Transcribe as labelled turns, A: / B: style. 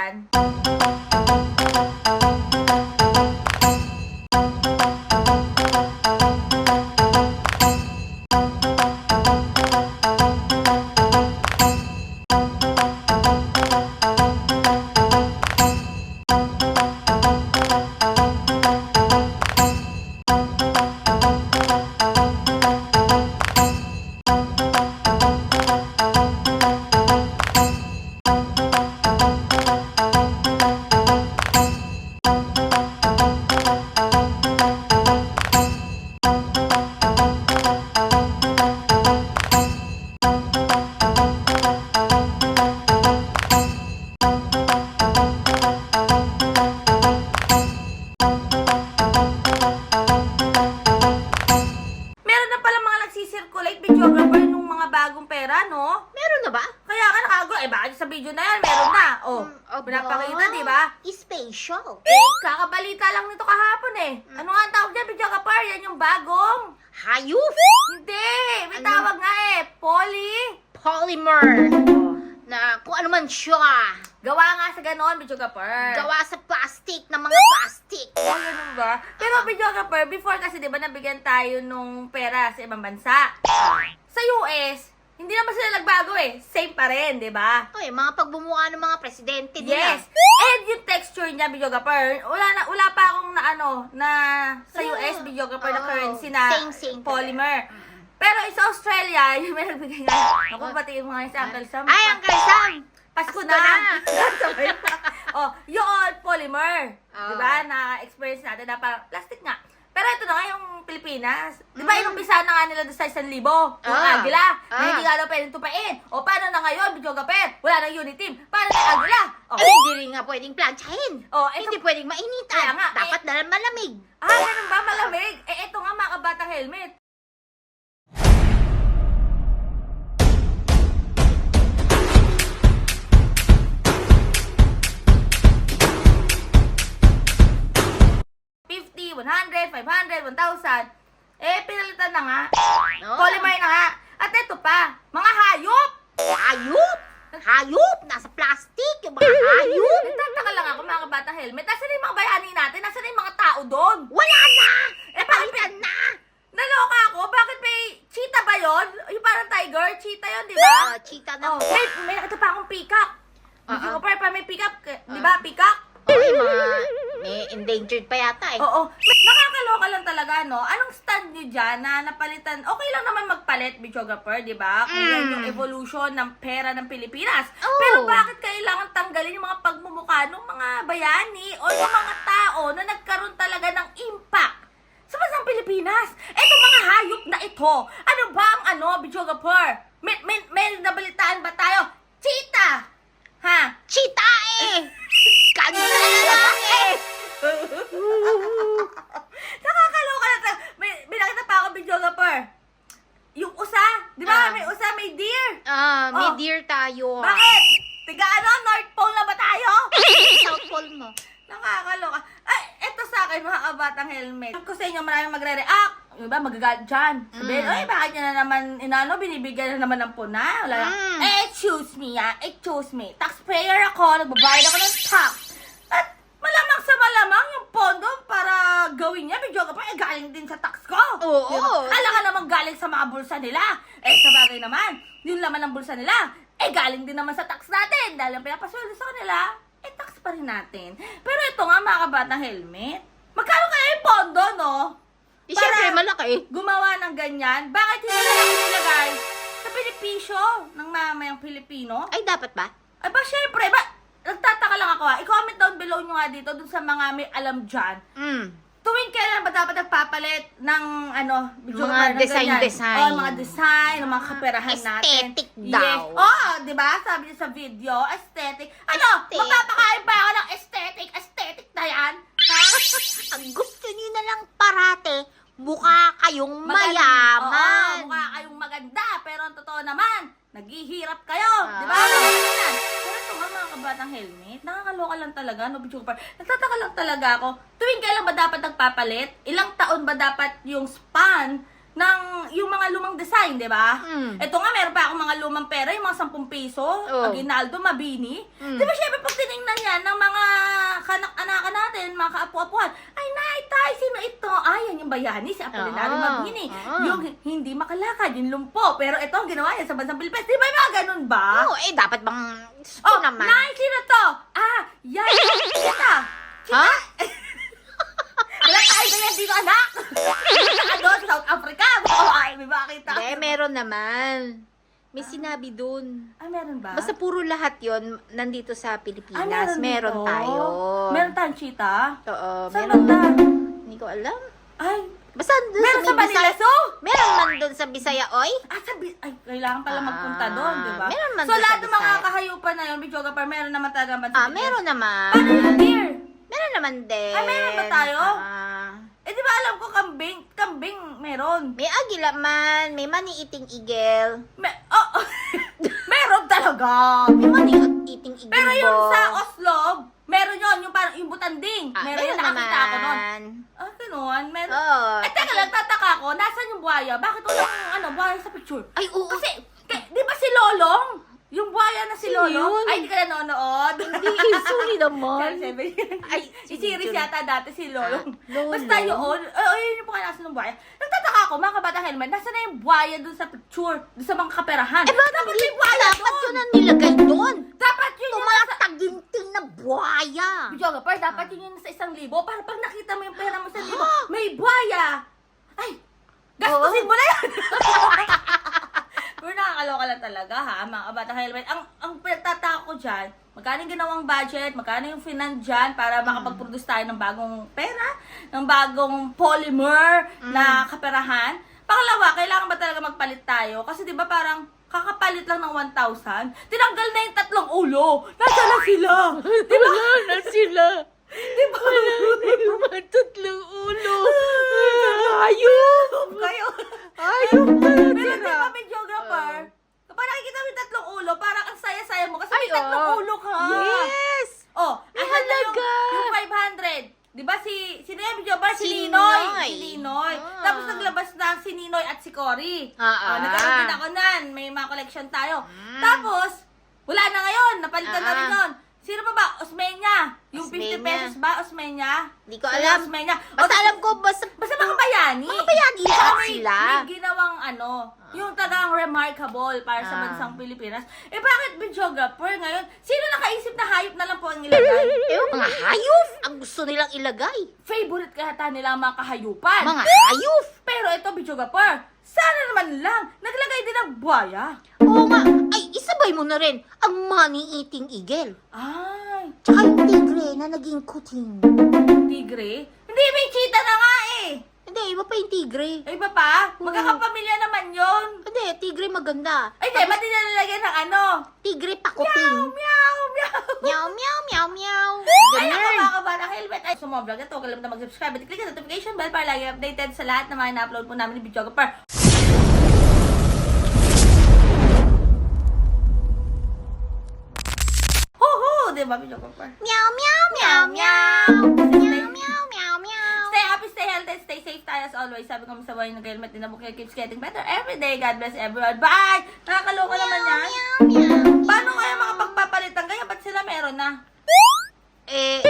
A: Bye. Nagsisirculate videographer nung mga bagong pera, no?
B: Meron na ba?
A: Kaya ka nakagulo. Eh, baka sa video na yan, meron na. Oh,
B: Mm, aba.
A: pinapakita, di ba?
B: Special.
A: Eh, kakabalita lang nito kahapon eh. Ano nga ang tawag dyan, videographer? Yan yung bagong.
B: Hayuf!
A: Hindi, may
B: Ano?
A: tawag nga eh. Poly.
B: Polymer. Na kung ano man siya.
A: Gawa nga sa ganon, videographer.
B: Gawa sa plastic ng mga plastic.
A: Oh, ganun ba? Pero videographer, before kasi di ba nabigyan tayo nung pera sa ibang bansa? Sa US, hindi naman sila nagbago eh. Same pa rin, di ba?
B: Eh, mga pagbumuka ng mga presidente nila.
A: Yes. And yung texture niya, videographer, wala na wala pa akong na ano, na sa US videographer na
B: Oo.
A: currency na
B: Same, same.
A: polymer. Pero sa Australia, yung may nagbigay nga. Ako, batiin mo nga yung sa Uncle Sam.
B: Ay, Uncle Sam!
A: Pasko
B: Pasko
A: na. oh, yung polymer.
B: Oo.
A: Di ba? Na-experience natin na parang plastic nga. Pero ito na nga yung Pilipinas. Di ba,
B: Mm.
A: inumpisa na nga nila sa 1,000. Yung
B: Ah.
A: agila. Na
B: Ah.
A: hindi nga daw pwedeng tupain. O, paano na ngayon, Bidyogaper? Wala nang unit team. Paano na agila? O,
B: Eh, hindi rin nga pwedeng planchahin.
A: oh, ito.
B: Hindi pwedeng mainitan.
A: Nga,
B: Dapat na malamig.
A: Ah, ganun ba? Malamig. Eh, ito nga mga kabatang helmet. $50, $100, $500, $1,000. Eh, pinalitan na nga.
B: No?
A: Polymer na nga. At ito pa, mga hayop.
B: Hayop! Hayop! Nasa plastic! Yung mga hayop!
A: Nagtataka lang ako mga kabatang helmet. Nasaan na yung mga bayani natin? Nasaan na yung mga tao doon?
B: Wala na!
A: Eh, bakit
B: Palitan na!
A: Naloka ako? Bakit may cheetah ba yon? Yung parang tiger? Cheetah yon, di ba?
B: Ah, cheetah na.
A: Oh, may, may nakita pa akong peacock.
B: Ah,
A: Hindi ko pa may peacock. eh, Di ba? Peacock?
B: Oh, yung mga may endangered pa yata eh.
A: Oo. Nakakaloka lang talaga, no? Anong stand nyo dyan na napalitan? Okay lang naman magpalit, videographer, di ba? Kung yan
B: Mm.
A: yung evolution ng pera ng Pilipinas.
B: Oo.
A: Pero bakit kailangan tanggalin yung mga pagmumukha ng mga bayani o yung mga tao na nagkaroon talaga ng impact sa bansang Pilipinas? Eto mga hayop na ito. Ano ba ang ano, videographer? May, may, may kabatang helmet. Alam ko sa inyo, maraming magre-react. Yung iba, magagalit dyan. Sabihin,
B: Mm.
A: ay, bakit niya na naman, inano, binibigyan na naman ng puna. Wala lang.
B: Mm.
A: Eh, excuse me, ah. Excuse me. Taxpayer ako, nagbabayad ako ng tax. At malamang sa malamang yung pondo para gawin niya, video ka pa, eh, galing din sa tax ko.
B: Oo.
A: Diba? Alam ka naman galing sa mga bulsa nila. Eh, sa bagay naman, yung laman ng bulsa nila, eh, galing din naman sa tax natin. Dahil ang pinapasweldo sa kanila, eh, tax pa rin natin. Pero ito nga, mga kabatang helmet, magkano pondo, no?
B: Eh,
A: Para-
B: syempre, malaki.
A: Gumawa ng ganyan. Bakit hindi na lang nilagay sa benepisyo ng mamayang Pilipino?
B: Ay, dapat ba?
A: Ay ba, syempre, ba, nagtataka lang ako ha. I-comment down below nyo nga dito dun sa mga may alam dyan.
B: Mm.
A: Tuwing kailan ba dapat nagpapalit ng ano, video
B: Mga
A: card ng
B: design,
A: ganyan?
B: design.
A: Oh, mga design, ng mga kaperahan natin.
B: Aesthetic
A: Yes.
B: daw.
A: Oh, di ba? Sabi niya sa video, aesthetic. Ano?
B: Aesthetic.
A: Magpapakain ba ako ng aesthetic? Aesthetic na yan?
B: Ang gusto niyo na lang parate, mukha kayong mayaman.
A: Oo, mukha kayong maganda, pero ang totoo naman, naghihirap kayo.
B: Ah.
A: Di ba? Ganyan. Pero ito nga mga kabatang helmet, nakakaloka lang talaga, no, Bichugar? Nagtataka lang talaga ako, tuwing kailan ba dapat nagpapalit? Ilang taon ba dapat yung span ng yung mga lumang design, di ba?
B: Mm.
A: Ito nga, meron pa akong mga lumang pera, yung mga 10 piso,
B: Oh.
A: aginaldo, mabini.
B: Mm.
A: Di ba, syempre, pag tinignan yan ng mga kanak-anakan natin, mga kaapu-apuhan, ay, nay, tay, sino ito? Ay, yan yung bayani, si Apolinario
B: Ah,
A: Mabini.
B: ah.
A: Yung hi- hindi makalakad, yung lumpo. Pero ito ang ginawa niya sa Bansang Pilipinas. Di ba yung mga ganun ba?
B: Oh, eh, dapat bang...
A: Oh,
B: naman.
A: Nay, sino to? Ah, yan. Kita.
B: Ha?
A: Wala makita.
B: Hindi, meron naman. May sinabi dun.
A: Ah, meron ba?
B: Basta puro lahat yon nandito sa Pilipinas.
A: Ah,
B: meron,
A: dito.
B: tayo.
A: Meron tayong cheetah?
B: Oo,
A: Saan
B: meron.
A: banda?
B: Hindi ko alam.
A: Ay,
B: Basta dun
A: meron sa
B: may
A: Manila
B: Bisaya-
A: Zoo?
B: Meron man dun sa Bisaya, oy.
A: Ah, sabi, ay, kailangan pala
B: Ah,
A: magpunta doon, di ba?
B: meron man
A: So,
B: doon sa
A: lahat ng mga
B: Bisaya.
A: kahayupan na yun, Bijoga par, meron naman talaga man
B: Ah, meron naman.
A: Paano yung deer?
B: Meron naman din.
A: Ah, meron ba tayo?
B: Ah.
A: Eh, di ba alam ko kambing? Kambing, meron.
B: may agila man, may mani-eating eagle.
A: Me oh, meron talaga.
B: May mani-eating eagle
A: Pero yung sa Oslo, meron yon yung parang yung butanding.
B: Ah,
A: meron, yung nakakita ako nun.
B: naman.
A: Ah, ganun. Meron.
B: Oo.
A: Eh, teka lang, tataka ko, nasan yung buhaya? Bakit walang, ano, buhaya sa picture?
B: Ay, oo.
A: Kasi, di ba si Lolong? Yung buhaya na si
B: Sino
A: Lolong?
B: yun?
A: Ay, hindi ka nanonood.
B: Hindi, sorry naman.
A: Ay, si series yata dati si Lolong.
B: Ah, Lolong?
A: Basta yun, ay, ay, yun yung pangalan ng buhaya. Nagtataka ako, mga kabata helmet, nasa na yung buhaya dun sa picture, dun sa mga kaperahan.
B: Eh, bakit
A: Dapat may buhaya
B: dapat yun ang nilagay doon?
A: Dapat yun yung nasa...
B: Tumataginting na buhaya.
A: Bijoga, par, dapat yun yung nasa isang libo. Para pag nakita mo yung pera mo sa libo, may buhaya. Ay, gastusin mo na yan. Talaga ha, mga kabata helmet. Ang, ang pinagtataka ko dyan, magkano yung ginawang budget, magkano yung finan dyan para makapag-produce tayo ng bagong pera, ng bagong polymer na kaperahan. Pangalawa, kailangan ba talaga magpalit tayo? Kasi di ba parang kakapalit lang ng 1,000, tinanggal na yung tatlong ulo. Nasa na sila? Di ba?
B: na sila.
A: Di ba?
B: Mga tatlong ulo. Ayun.
A: Kayo.
B: Ayun
A: Pero di ba, videographer? Nakikita mo yung tatlong ulo, parang ang saya-saya mo kasi may
B: Ay,
A: tatlong
B: oo.
A: ulo ka.
B: Yes.
A: Oh,
B: May
A: asan na yung,
B: halaga.
A: yung 500? Di ba si, sino yung videographer? Si,
B: Si
A: Ninoy.
B: Ninoy.
A: Si Ninoy.
B: Ah.
A: Tapos naglabas na si Ninoy at si Cory.
B: Ah, ah.
A: Oh, nagkaroon din ako nan. May mga collection tayo.
B: Mm.
A: Tapos, wala na ngayon. Napalitan na
B: Ah,
A: rin
B: ah.
A: yun. Osmeña. Yung 50
B: Osmeña.
A: pesos ba? Osmeña?
B: Di ko
A: Sila
B: alam.
A: Osmeña.
B: Basta alam ko, basta...
A: Basta mga bayani.
B: Mga bayani lahat
A: may,
B: sila.
A: may ginawang ano, yung talagang remarkable para sa
B: Ah.
A: bansang Pilipinas. Eh bakit videographer ngayon? Sino nakaisip na hayop na lang po ang ilagay?
B: Eh, mga hayop ang gusto nilang ilagay.
A: Favorite kaya nila ang mga kahayupan.
B: Mga hayop.
A: Pero ito videographer, sana naman lang, naglagay din ng buhaya.
B: Oo nga. Ay, isabay mo na rin ang money-eating eagle.
A: Ay,
B: Tsaka yung tigre na naging kuting.
A: tigre? Hindi, may cheetah na nga eh.
B: Hindi, iba pa yung tigre.
A: Ay, iba pa? Magkakapamilya naman yon.
B: Hindi, tigre maganda.
A: Ay, di, ba't di na nilagyan ng ano?
B: Tigre
A: Meow,
B: pakuting.
A: meow, meow.
B: Meow, meow, meow, meow.
A: Ay, ako mga kabata helmet. Ay, sumobra vlog ito. Kalimutan mag-subscribe at click ang notification bell para lagi updated sa lahat ng mga na-upload po namin ni Videographer. Di ba, Videographer?
B: Meow, meow, meow, meow. Meow, meow, meow, meow.
A: Stay happy, stay healthy, stay safe tayo as always. Sabi ko sa buhay ng helmet din na bukay keeps getting better every day. God bless everyone. Bye! Nakakaloka naman yan.
B: Meow, meow.
A: Paano kaya makapagpapalitan? Ganyan, ba't sila meron na?
B: Eh,